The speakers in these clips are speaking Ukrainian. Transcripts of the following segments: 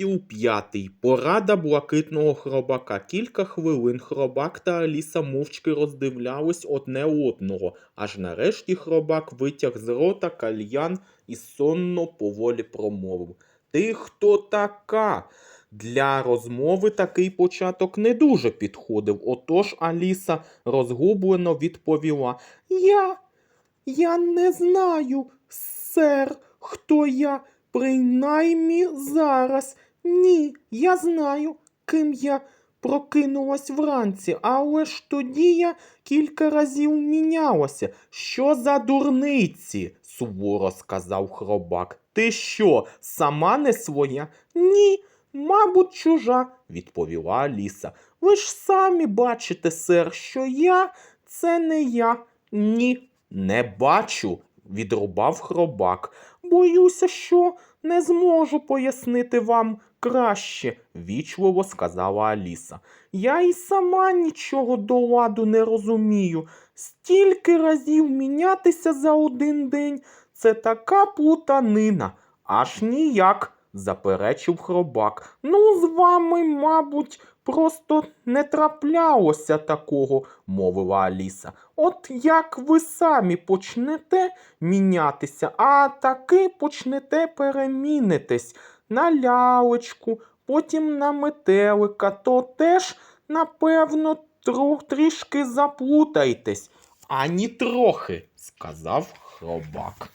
Розділ п'ятий. Порада блакитного хробака. Кілька хвилин хробак та Аліса мовчки роздивлялись одне одного, аж нарешті хробак витяг з рота кальян і сонно поволі промовив. Ти хто така? Для розмови такий початок не дуже підходив, отож Аліса розгублено відповіла. Я. Я не знаю, сер, хто я. Принаймні зараз. Ні, я знаю, ким я прокинулась вранці, але ж тоді я кілька разів мінялася. Що за дурниці? суворо сказав хробак. Ти що, сама не своя? Ні, мабуть, чужа, відповіла Аліса. Ви ж самі бачите, сер, що я це не я. Ні, не бачу, відрубав хробак. Боюся, що не зможу пояснити вам краще, вічливо сказала Аліса. Я і сама нічого до ладу не розумію. Стільки разів мінятися за один день це така плутанина. Аж ніяк, заперечив хробак. Ну, з вами, мабуть, просто не траплялося такого, мовила Аліса. От як ви самі почнете мінятися, а таки почнете перемінитись на лялечку, потім на метелика, то теж, напевно, тро- трішки заплутаєтесь. Ані трохи, сказав хробак.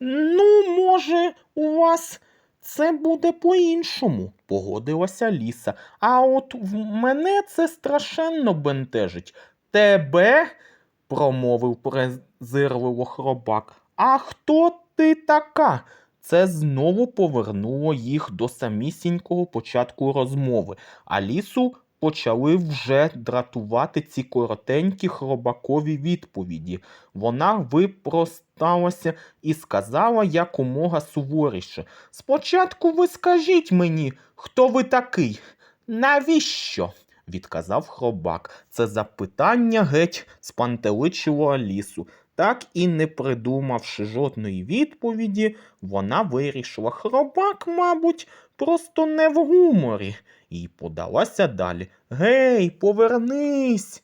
Ну, може, у вас це буде по-іншому, погодилася Ліса. А от в мене це страшенно бентежить. Тебе? промовив презирливо хробак. А хто ти така? Це знову повернуло їх до самісінького початку розмови. Алісу почали вже дратувати ці коротенькі хробакові відповіді. Вона випросталася і сказала якомога суворіше. Спочатку ви скажіть мені, хто ви такий? Навіщо? відказав хробак. Це запитання геть спантеличило Алісу. Так і не придумавши жодної відповіді, вона вирішила. Хробак, мабуть, просто не в гуморі. І подалася далі. Гей, повернись.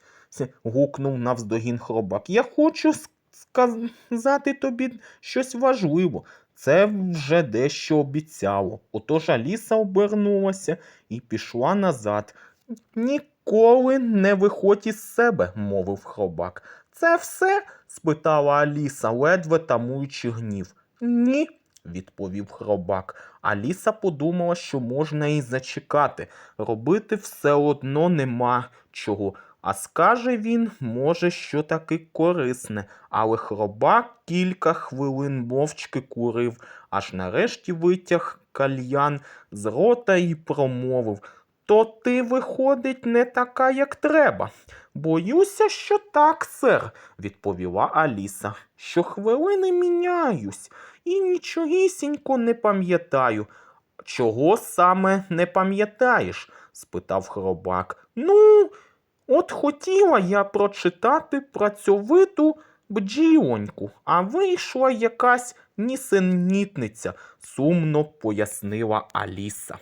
Гукнув навздогін хробак. Я хочу сказати тобі щось важливе. Це вже дещо обіцяло. Отож Аліса обернулася і пішла назад. Ніколи не виходь із себе, мовив хробак. Це все? спитала Аліса, ледве тамуючи гнів. Ні, відповів хробак. Аліса подумала, що можна і зачекати. Робити все одно нема чого. А скаже він, може, що таки корисне, але хробак кілька хвилин мовчки курив, аж нарешті витяг кальян з рота і промовив. То ти, виходить, не така, як треба. Боюся, що так, сер, відповіла Аліса. Щохвилини міняюсь і нічогісінько не пам'ятаю. Чого саме не пам'ятаєш? спитав хробак. Ну, от хотіла я прочитати працьовиту бджіоньку, а вийшла якась нісенітниця, сумно пояснила Аліса.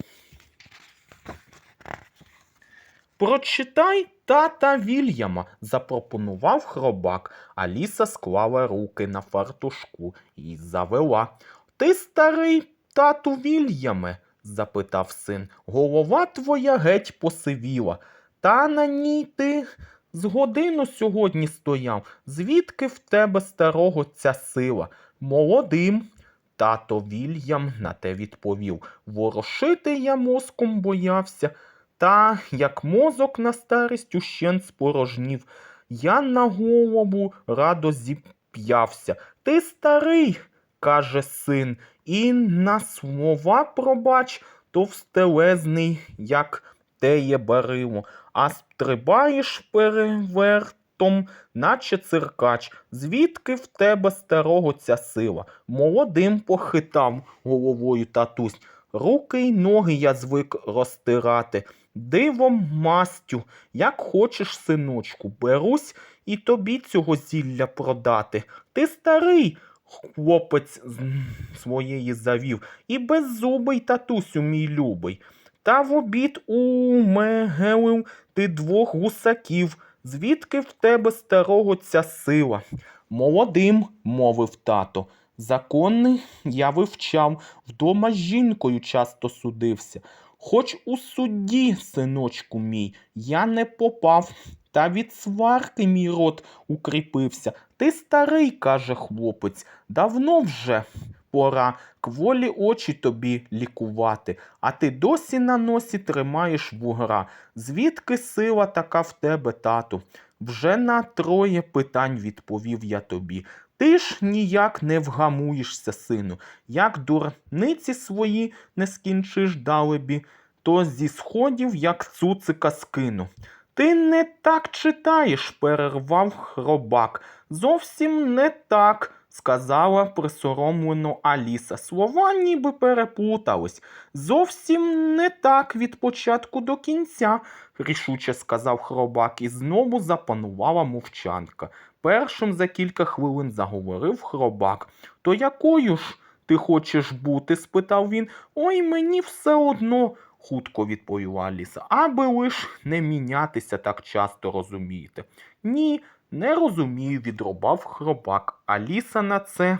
Прочитай тата Вільяма, запропонував хробак. Аліса склала руки на фартушку і завела. Ти старий тату Вільяме? запитав син. Голова твоя геть посивіла. Та на ній ти з годину сьогодні стояв. Звідки в тебе старого ця сила? Молодим. Тато Вільям на те відповів. Ворошити я мозком боявся. Та, як мозок на старість ущен спорожнів, я на голову радо зіп'явся. Ти старий, каже син, і на слова, пробач, товстелезний, як теє барило, а стрибаєш перевертом, наче циркач. Звідки в тебе старого ця сила? Молодим похитав головою татусь. Руки й ноги я звик розтирати. Дивом мастю, як хочеш, синочку, берусь і тобі цього зілля продати. Ти старий, хлопець своєї завів. І беззубий татусю мій любий. Та в обід умегелив ти двох гусаків. Звідки в тебе старого ця сила? Молодим, мовив тато. Закони я вивчав, вдома з жінкою часто судився. Хоч у судді, синочку мій, я не попав, та від сварки мій рот укріпився. Ти старий, каже хлопець, давно вже пора кволі очі тобі лікувати, а ти досі на носі тримаєш вугра. Звідки сила така в тебе, тату? Вже на троє питань відповів я тобі. Ти ж ніяк не вгамуєшся, сину. Як дурниці свої не скінчиш далебі, то зі сходів, як цуцика скину. Ти не так читаєш, перервав хробак. Зовсім не так, сказала присоромлено Аліса. Слова ніби переплутались. Зовсім не так від початку до кінця, рішуче сказав хробак, і знову запанувала мовчанка. Першим за кілька хвилин заговорив хробак. То якою ж ти хочеш бути? спитав він. Ой, мені все одно, хутко відповіла Аліса. Аби лиш не мінятися так часто, розумієте. Ні, не розумію, відрубав хробак. Аліса на це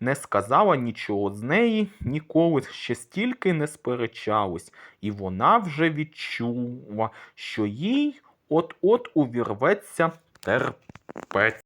не сказала нічого з неї, ніколи ще стільки не сперечались, і вона вже відчула, що їй от-от увірветься терпець.